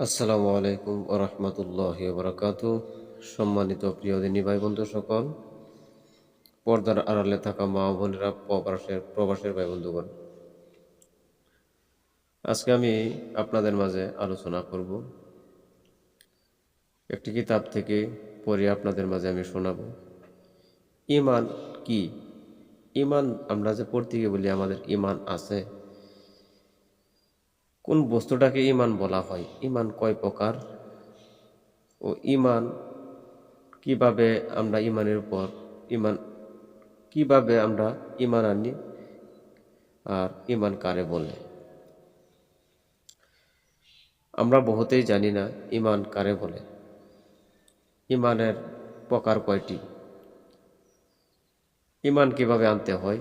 আসসালামু আলাইকুম ওরহমতুল্লাহ বরকাত। সম্মানিত প্রিয় দিনী ভাই বন্ধু সকল, পর্দার আড়ালে থাকা মা বোনেরা, প্রবাসের প্রবাসের ভাই বন্ধুগণ আজকে আমি আপনাদের মাঝে আলোচনা করব। একটি কিতাব থেকে পড়ে আপনাদের মাঝে আমি শোনাব। ইমান কি? ইমান আমরা যে পড়তে গিয়ে বলি, আমাদের ইমান আছে? কোন বস্তুটাকে ইমান বলা হয়? ইমান কয় প্রকার? ও ইমান কীভাবে আমরা ইমানের উপর ইমান কীভাবে আমরা ইমান আনি আর ইমান কারে বলে? আমরা বহুতেই জানি না ইমান কারে বলে। ইমানের প্রকার কয়টি? ইমান কীভাবে আনতে হয়?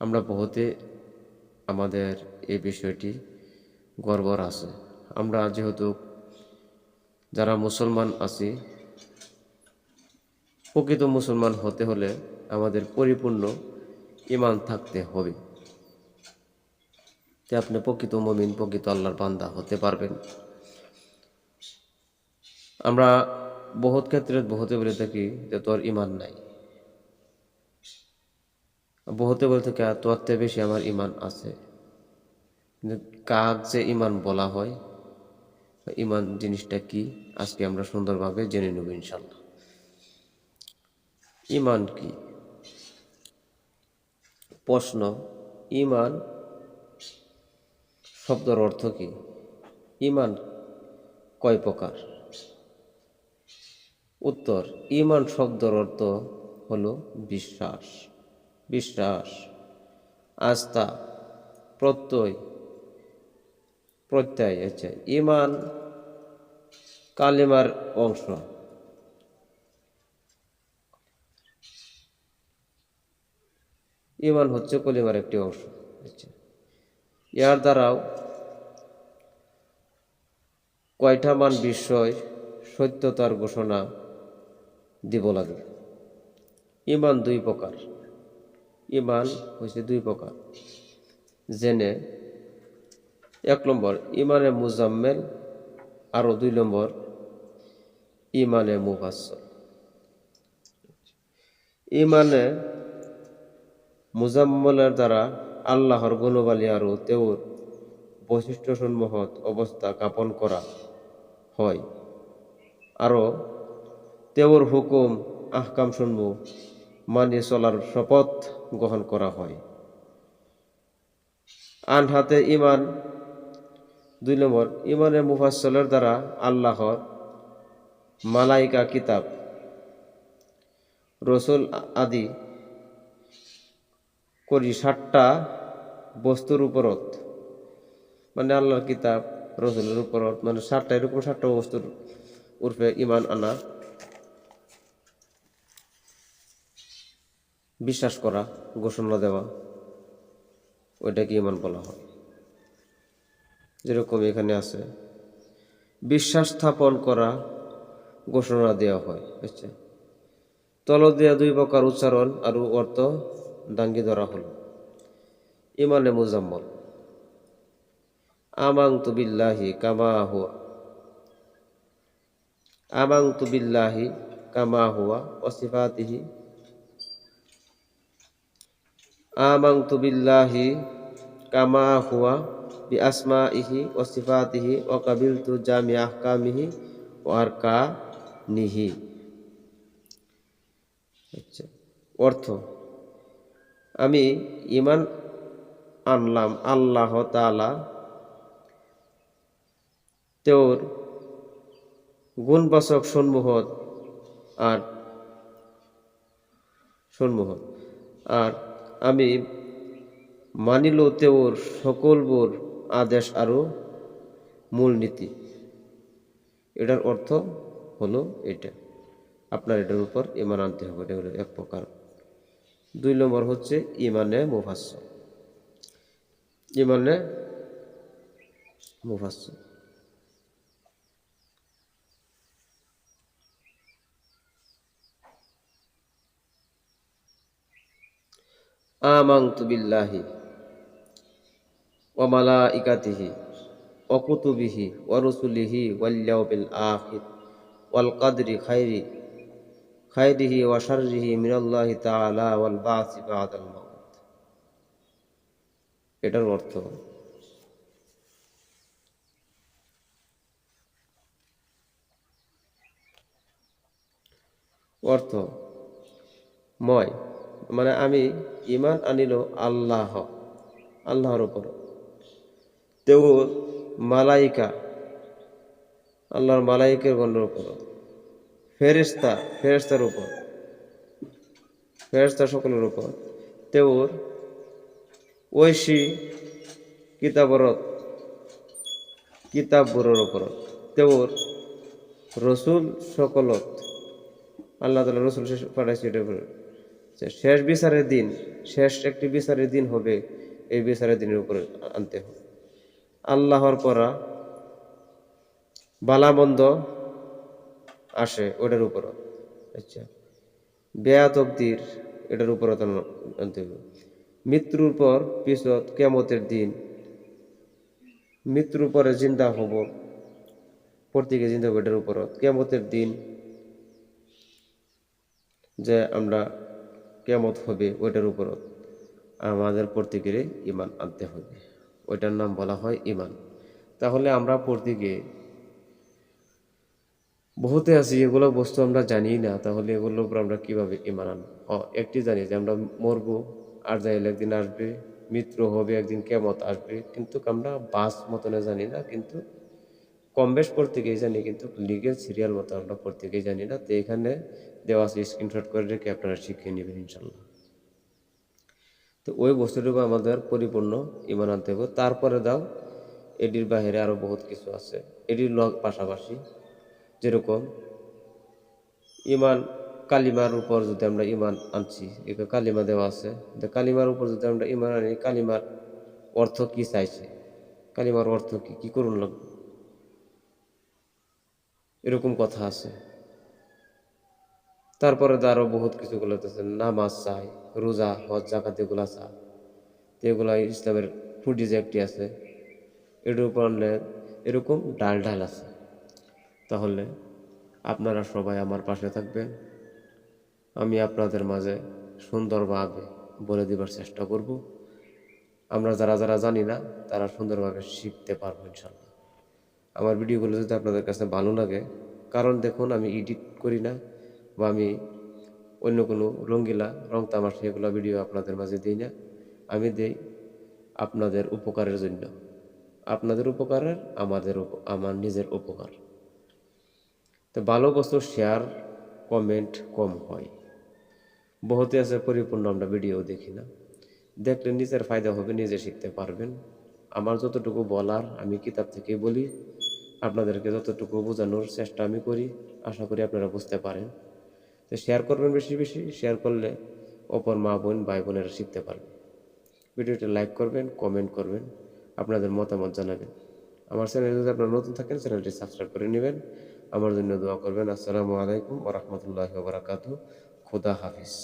আমরা বহুতে আমাদের এই বিষয়টি গর্বর আছে। আমরা যেহেতু যারা মুসলমান আছি, প্রকৃত মুসলমান হতে হলে আমাদের পরিপূর্ণ ইমান থাকতে হবে। তে আপনি প্রকৃত মমিন, প্রকৃত আল্লাহর বান্দা হতে পারবেন। আমরা বহুত ক্ষেত্রে, বহুতে বলে থাকি যে তোর ইমান নাই। বহুতে বলতে তোর থেকে বেশি আমার ইমান আছে। কিন্তু কাক যে ইমান বলা হয় ইমান জিনিসটা কি, আজকে আমরা সুন্দরভাবে জেনে নেব ইনশাল্লাহ ইমান কি? প্রশ্ন ইমান শব্দর অর্থ কি? ইমান কয় প্রকার? উত্তর ইমান শব্দর অর্থ হলো বিশ্বাস। বিশ্বাস, আস্থা, প্রত্যয় প্রত্যয় আচ্ছা ইমান কালিমার অংশ। ইমান হচ্ছে কলিমার একটি অংশ আচ্ছা ইয়ার দ্বারাও কয়টা মান বিষয় সত্যতার ঘোষণা দিব লাগে। ইমান দুই প্রকার। ইমান হয়েছে দুই প্রকার। জেনে এক নম্বর ইমানে মুজাম্মেল আরও দুই নম্বর ইমানে মুফাসল ইমানে মুজাম্মলের দ্বারা আল্লাহর গুণবালী আরও তেওর বৈশিষ্ট্যসমূহত অবস্থা জ্ঞাপন করা হয়। আরও তেওর হুকুম আহকাম সমূহ মানিয়ে চলার শপথ গ্রহণ করা হয়। আনহাতে ইমান দুই নম্বর ইমানে মুফাসলের দ্বারা আল্লাহর মালাইকা, কিতাব, রসুল আদি করি ষাটটা বস্তুর উপরত মানে আল্লাহর কিতাব, রসুলের উপরত মানে ষাটটা এরকম ষাটটা বস্তুর উর্ফে ইমান আনা বিশ্বাস করা, ঘোষণা দেওয়া, ওইটাকে ইমান বলা হয়। যেরকম এখানে আছে, বিশ্বাস স্থাপন করা, ঘোষণা দেওয়া হয় বুঝছে তল দেওয়া দুই প্রকার উচ্চারণ আর অর্থ দাঙ্গি ধরা হল। ইমানে মুজাম্মল। আমাং তু বিল্লাহি কামা হুয়া। আমাং তু বিল্লাহি কামা হুয়া অসিফাতিহি আমাং তু বিল্লাহি কামা হুয়া বি আসমা ইহি ও সিফাতিহি ও কাবিল তু জামি আহকামিহি ও আর কা নিহি আচ্ছা অর্থ, আমি ইমান আনলাম আল্লাহ তালা তেওর গুণবাচক সন্মুখত আর সন্মুখত আর আমি মানিল তেওর সকলবোর আদেশ আরও মূলনীতি। এটার অর্থ হলো এটা। আপনার এটার উপর ইমান আনতে হবে, এটা হলো এক প্রকার। দুই নম্বর হচ্ছে ইমানে মুফাস ইমানে মুফাস আমাংতু বিল্লাহি ওমালা ইকাতিহি অকুতুবিহি ওয়ারুসুলিহি ওয়াল্যাউবিল আখির ওয়াল কাদরি খাইরি খাইরিহি ওয়া শাররিহি মিনাল্লাহি তাআলা ওয়াল বাসি বাদাল মাউত। এটার অর্থ অর্থ, ময় মানে আমি ইমান আনিল আল্লাহ, আল্লাহর উপর। তেও মালাইকা, আল্লাহর মালাইকের গণের উপর। ফেরেস্তা ফেরেস্তার উপর। ফেরেস্তা সকলের উপর। তেওর ঐশী কিতাবরত কিতাবগুলোর উপর। তেওর রসুল সকলত আল্লাহ তালা রসুল পাঠাইছে শেষ বিচারের দিন, শেষ একটি বিচারের দিন হবে, এই বিচারের দিনের উপরে আনতে হবে। আল্লাহর পরা বালামন্দ আসে ওটার উপর। আচ্ছা বেয়াত অব্দির এটার উপর আনতে হবে। মৃত্যুর পর পিছত কেমতের দিন, মৃত্যুর পরে জিন্দা হব, প্রত্যেকে জিন্দা হব এটার উপর। কেমতের দিন যে আমরা কেমত হবে ওইটার উপর আমাদের প্রত্যেকেরই ইমান আনতে হবে। ওইটার নাম বলা হয় ইমান তাহলে আমরা প্রত্যেকে বহুতে আছি, এগুলো বস্তু আমরা জানি না, তাহলে এগুলোর উপর আমরা কীভাবে ইমান আনব? ও একটি জানি যে আমরা মরবো, আর যাইলে একদিন আসবে, মৃত্যু হবে, একদিন কেমত আসবে, কিন্তু আমরা বাস মতনে জানি না, কিন্তু কম বেশ প্রত্যেকেই জানি, কিন্তু লিগেল সিরিয়াল মতো আমরা প্রত্যেকেই জানি না। তো এখানে দেওয়া আছে স্ক্রিনশট করে রেখে আপনারা শিখিয়ে নেবেন ইনশাল্লাহ তো ওই বস্তুটুকু আমাদের পরিপূর্ণ, ইমান আনতে হবে। তারপরে দাও, এটির বাহিরে আরও বহুত কিছু আছে। এটির লগ পাশাপাশি যেরকম ইমান, কালিমার উপর যদি আমরা ইমান আনছি এখানে কালিমা দেওয়া আছে কালিমার উপর যদি আমরা ইমান আনি, কালিমার অর্থ কি চাইছে? কালিমার অর্থ কি? কি করুন লাগবে? এরকম কথা আছে। তারপরে তো আরও বহুত কিছু গুলোতেছে নামাজ চাই, রোজা, হজ জাকাত এগুলা চাই। এগুলা ইসলামের যে একটি আছে। এটার উপর আনলে এরকম ডাল ডাল আছে। তাহলে আপনারা সবাই আমার পাশে থাকবেন। আমি আপনাদের মাঝে সুন্দরভাবে বলে দেবার চেষ্টা করব। আমরা যারা যারা জানি না, তারা সুন্দরভাবে শিখতে পারব ইনশাল্লাহ আমার ভিডিওগুলো যদি আপনাদের কাছে ভালো লাগে, কারণ দেখুন আমি এডিট করি না। বা আমি অন্য কোনো রঙ্গিলা রং তামাশা এগুলো ভিডিও আপনাদের মাঝে দিই না। আমি দেই আপনাদের উপকারের জন্য। আপনাদের উপকারের, আমাদের আমার নিজের উপকার। তো ভালো বস্তু শেয়ার কমেন্ট কম হয়। বহুতে আছে পরিপূর্ণ আমরা ভিডিও দেখি না। দেখলে নিজের ফায়দা হবে, নিজে শিখতে পারবেন। আমার যতটুকু বলার আমি কিতাব থেকে বলি। আপনাদেরকে যতটুকু বোঝানোর চেষ্টা আমি করি। আশা করি আপনারা বুঝতে পারেন। তো শেয়ার করবেন বেশি বেশি শেয়ার করলে অপর মা বোন, ভাই বোনেরা শিখতে পারবে। ভিডিওটি লাইক করবেন কমেন্ট করবেন, আপনাদের মতামত জানাবেন। আমার চ্যানেল যদি আপনারা নতুন থাকেন চ্যানেলটি সাবস্ক্রাইব করে নেবেন। আমার জন্য দোয়া করবেন। আসসালামু আলাইকুম ওরহমতুল্লাহ বারাকাতু খুদা হাফিজ।